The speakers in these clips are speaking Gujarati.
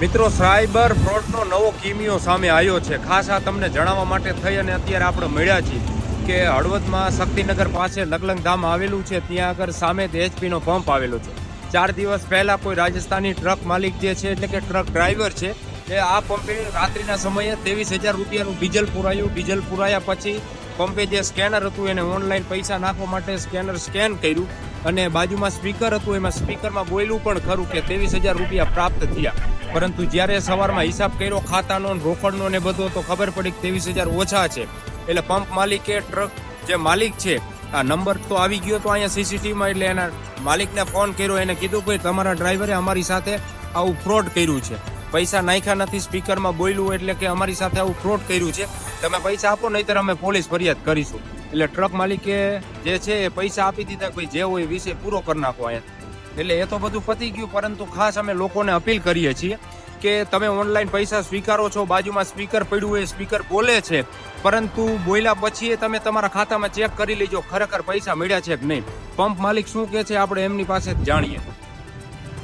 મિત્રો, સાયબર ફ્રોડનો નવો કિમિયો સામે આવ્યો છે. ખાસ આ તમને જણાવવા માટે થઈ અને અત્યારે આપણે મળ્યા છીએ કે હળવદમાં શક્તિનગર પાસે લગલંગ ધામ આવેલું છે. ત્યાં આગળ સામે એચપીનો પંપ આવેલો છે. ચાર દિવસ પહેલાં કોઈ રાજસ્થાની ટ્રક માલિક જે છે, એટલે કે ટ્રક ડ્રાઈવર છે, એ આ પંપે રાત્રિના સમયે ત્રેવીસ હજાર રૂપિયાનું ડીઝલ પુરાયું. ડીઝલ પુરાયા પછી પંપે જે સ્કેનર હતું, એને ઓનલાઈન પૈસા નાખવા માટે સ્કેનર સ્કેન કર્યું અને બાજુમાં સ્પીકર હતું. એમાં સ્પીકરમાં બોલ્યું પણ ખરું કે ત્રેવીસ હજાર રૂપિયા પ્રાપ્ત થયા. પરંતુ જ્યારે સવારમાં હિસાબ કર્યો, ખાતાનો રોકડનો ને બધો, તો ખબર પડી કે ત્રેવીસ હજાર ઓછા છે. એટલે પંપ માલિકે ટ્રક જે માલિક છે, આ નંબર તો આવી ગયો તો અહીંયા સીસીટીવીમાં એટલે એના માલિકને ફોન કર્યો, એને કીધું કે તમારા ડ્રાઈવરે અમારી સાથે આવું ફ્રોડ કર્યું છે. પૈસા નાખ્યા નથી, સ્પીકરમાં બોલ્યું, એટલે કે અમારી સાથે આવું ફ્રોડ કર્યું છે. તમે પૈસા આપો, નહીંતર અમે પોલીસ ફરિયાદ કરીશું. એટલે ટ્રક માલિકે જે છે એ પૈસા આપી દીધા, ભાઈ, જે હોય વિશે પૂરો કરી નાખો અહીંયા. એટલે એ તો બધું પતી ગયું, પરંતુ ખાસ અમે લોકોને અપીલ કરીએ છીએ કે તમે ઓનલાઈન પૈસા સ્વીકારો છો, બાજુમાં સ્પીકર પડ્યું હોય, સ્પીકર બોલે છે, પરંતુ બોલ્યા પછી એ તમે તમારા ખાતામાં ચેક કરી લેજો, ખરેખર પૈસા મળ્યા છે કે નહીં. પંપ માલિક શું કહે છે આપણે એમની પાસે જાણીએ.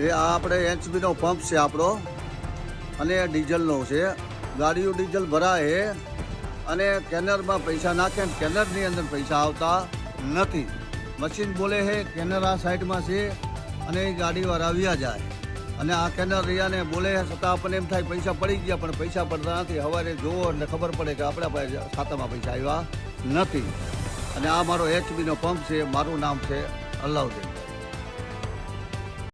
એ આ આપણે એચપીનો પંપ છે આપણો, અને ડીઝલનો છે. ગાડીઓ ડીઝલ ભરાય અને કેનરમાં પૈસા નાખે કેનરની અંદર પૈસા આવતા નથી. મશીન બોલે છે કેનર આ સાઈડમાં છે અને એ ગાડીવાળા આવ્યા જાય. અને આ કેનર રહ્યાને બોલે છતાં આપણને એમ થાય પૈસા પડી ગયા, પણ પૈસા પડતા નથી. સવારે જોવો એટલે ખબર પડે કે આપણા પાસે ખાતામાં પૈસા આવ્યા નથી. અને આ મારો એચબીનો પંપ છે, મારું નામ છે અલાઉદ્દીન.